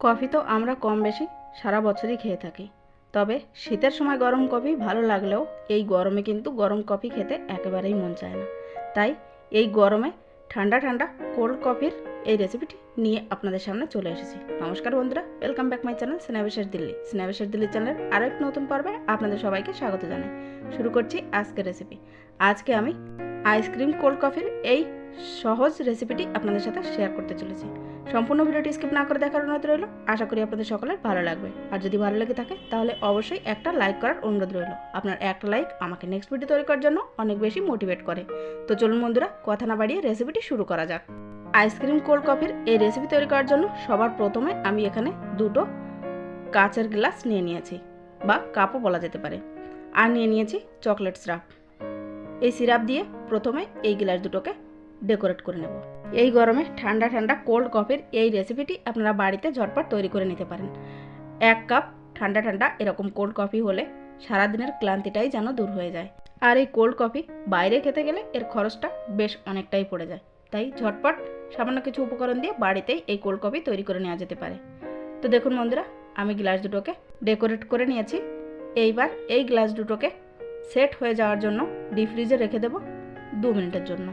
Coffee তো আমরা কম বেশি সারা বছরই খেয়ে থাকি। তবে শীতের সময় গরম কফি ভালো লাগলেও এই গরমে কিন্তু গরম কফি খেতে একেবারেই মন চায় না। তাই এই গরমে ঠান্ডা ঠান্ডা কোল্ড কফির এই রেসিপিটি নিয়ে আপনাদের সামনে চলে এসেছি। নমস্কার বন্ধুরা welcome back my channel Snehabishesh Delhi Snehabishesh Delhi চ্যানেলের আরও একটি নতুন পর্বে আপনাদের সবাইকে স্বাগত জানাই। শুরু করছি আজকের রেসিপি আজকে আমি আইসক্রিম কোল্ড কফির এই সহজ রেসিপিটি আপনাদের সাথে শেয়ার করতে চলেছি। সম্পূর্ণ ভিডিওটি স্কিপ না করে দেখার অনুরোধ রইল। আশা করি আপনাদের সকলের ভালো লাগবে। আর যদি ভালো লেগে থাকে, তাহলে অবশ্যই একটা লাইক করার অনুরোধ রইল। আপনার একটা লাইক আমাকে নেক্সট ভিডিও তৈরি করার জন্য অনেক বেশি মোটিভেট করে। তো চলুন বন্ধুরা, কথা না বাড়িয়ে রেসিপিটি শুরু করা যাক। আইসক্রিম কোল্ড কফির এই রেসিপি তৈরি করার জন্য সবার প্রথমে আমি এখানে দুটো কাচের গ্লাস নিয়ে নিয়েছি, বা কাপও বলা যেতে পারে। আর নিয়ে নিয়েছি চকলেট সিরাপ এই সিরাপ দিয়ে প্রথমে এই গ্লাস দুটোকে ডেকোরেট করে নেব। এই গরমে ঠান্ডা ঠান্ডা কোল্ড কফির এই রেসিপিটি আপনারা বাড়িতে ঝটপট তৈরি করে নিতে পারেন। এক কাপ ঠান্ডা ঠান্ডা এরকম কোল্ড কফি হলে সারাদিনের ক্লান্তিটাই যেন দূর হয়ে যায়। আর এই কোল্ড কফি বাইরে খেতে গেলে এর খরচটা বেশ অনেকটাই পড়ে যায়। তাই ঝটপট সামান্য কিছু উপকরণ দিয়ে বাড়িতেই এই কোল্ড কফি তৈরি করে নেওয়া যেতে পারে। তো দেখুন বন্ধুরা, আমি গ্লাস দুটোকে ডেকোরেট করে নিয়েছি। এইবার এই গ্লাস দুটোকে সেট হয়ে যাওয়ার জন্য ডিপ ফ্রিজে রেখে দেবো দু মিনিটের জন্য।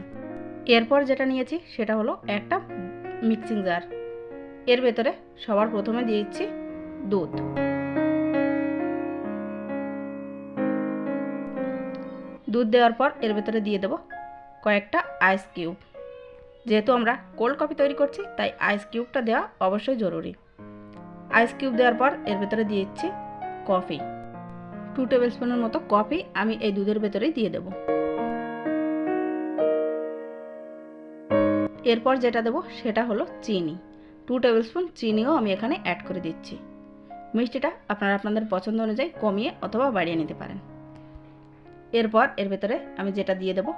এরপর যেটা নিয়েছি সেটা হলো একটা মিক্সিং জার এর ভেতরে সবার প্রথমে দিয়ে দিচ্ছি দুধ। দুধ দেওয়ার পর এর ভেতরে দিয়ে দেবো কয়েকটা আইস কিউব যেহেতু আমরা কোল্ড কফি তৈরি করছি, তাই আইস কিউবটা দেওয়া অবশ্যই জরুরি। আইস কিউব দেওয়ার পর এর ভেতরে দিয়ে দিচ্ছি কফি টু টেবিল স্পুনের মতো কফি আমি এই দুধের ভেতরেই দিয়ে দেবো। এরপর যেটা দেবো সেটা হলো চিনি। টু টেবিল স্পুন চিনিও আমি এখানে অ্যাড করে দিচ্ছি। মিষ্টিটা আপনারা আপনাদের পছন্দ অনুযায়ী কমিয়ে অথবা বাড়িয়ে নিতে পারেন। এরপর এর ভেতরে আমি যেটা দিয়ে দেবো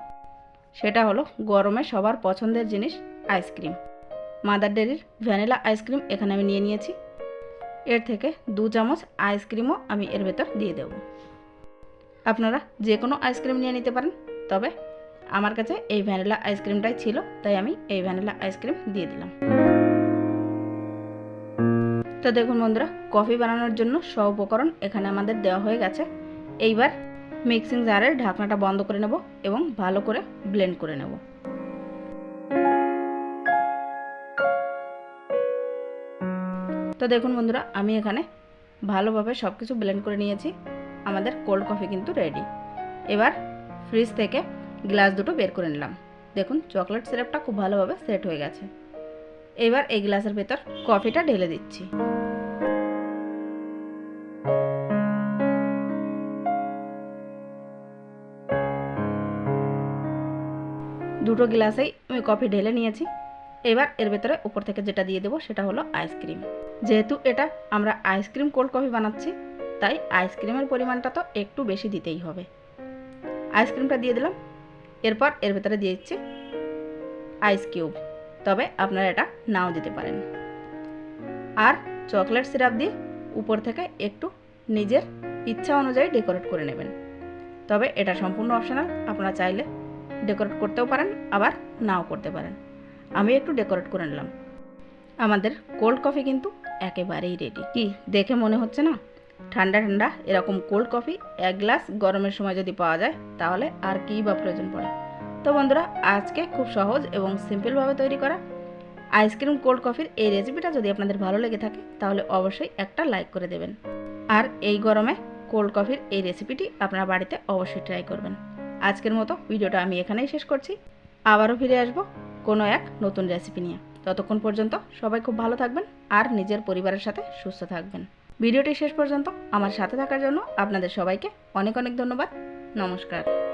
সেটা হলো গরমে সবার পছন্দের জিনিস আইসক্রিম। মাদার ডেরির ভ্যানিলা আইসক্রিম এখানে আমি নিয়ে নিয়েছি। এর থেকে দু চামচ আইসক্রিমও আমি এর ভেতর দিয়ে দেব। আপনারা যে কোনো আইসক্রিম নিয়ে নিতে পারেন, তবে আমার কাছে এই ভ্যানিলা আইসক্রিমটাই ছিল, তাই আমি এই ভ্যানিলা আইসক্রিম দিয়ে দিলাম। তো দেখুন বন্ধুরা, কফি বানানোর জন্য সব উপকরণ এখানে আমাদের দেওয়া হয়ে গেছে। এইবার মিক্সিং জারের ঢাকনাটা বন্ধ করে নেব এবং ভালো করে ব্লেন্ড করে নেব। তো দেখুন বন্ধুরা, আমি এখানে ভালোভাবে সব কিছু ব্লেন্ড করে নিয়েছি। আমাদের কোল্ড কফি কিন্তু রেডি। এবার ফ্রিজ থেকে গ্লাস দুটো বের করে নিলাম। দেখুন, চকলেট সিরাপটা খুব ভালোভাবে সেট হয়ে গেছে। এবার এই গ্লাসের ভেতর কফিটা ঢেলে দিচ্ছি। দুটো গ্লাসেই আমি কফি ঢেলে নিয়েছি। এবার এর ভেতরে উপর থেকে যেটা দিয়ে দেবো সেটা হলো আইসক্রিম। যেহেতু এটা আমরা আইসক্রিম কোল্ড কফি বানাচ্ছি, তাই আইসক্রিমের পরিমাণটা তো একটু বেশি দিতেই হবে। আইসক্রিমটা দিয়ে দিলাম। এরপর এর ভেতরে দিয়ে দিচ্ছি আইস কিউব তবে আপনারা এটা নাও দিতে পারেন। আর চকলেট সিরাপ দিয়ে উপর থেকে একটু নিজের ইচ্ছা অনুযায়ী ডেকোরেট করে নেবেন। তবে এটা সম্পূর্ণ অপশনাল আপনারা চাইলে ডেকোরেট করতেও পারেন, আবার নাও করতে পারেন। আমি একটু ডেকোরেট করে নিলাম। আমাদের কোল্ড কফি কিন্তু একেবারেই রেডি কি, দেখে মনে হচ্ছে না? ঠান্ডা ঠান্ডা, এরকম কোল্ড কফি এক গ্লাস গরমের সময় যদি পাওয়া যায়, তাহলে আর কী বা প্রয়োজন পড়ে? তো বন্ধুরা, আজকে খুব সহজ এবং সিম্পলভাবে তৈরি করা আইসক্রিম কোল্ড কফির এই রেসিপিটা যদি আপনাদের ভালো লেগে থাকে, তাহলে অবশ্যই একটা লাইক করে দেবেন। আর এই গরমে কোল্ড কফির এই রেসিপিটি আপনারা বাড়িতে অবশ্যই ট্রাই করবেন। আজকের মতো ভিডিওটা আমি এখানেই শেষ করছি। আবারও ফিরে আসব কোনো এক নতুন রেসিপি নিয়ে। ততক্ষণ পর্যন্ত সবাই খুব ভালো থাকবেন আর নিজের পরিবারের সাথে সুস্থ থাকবেন। ভিডিওটি শেষ পর্যন্ত আমার সাথে থাকার জন্য আপনাদের সবাইকে অনেক অনেক ধন্যবাদ। নমস্কার।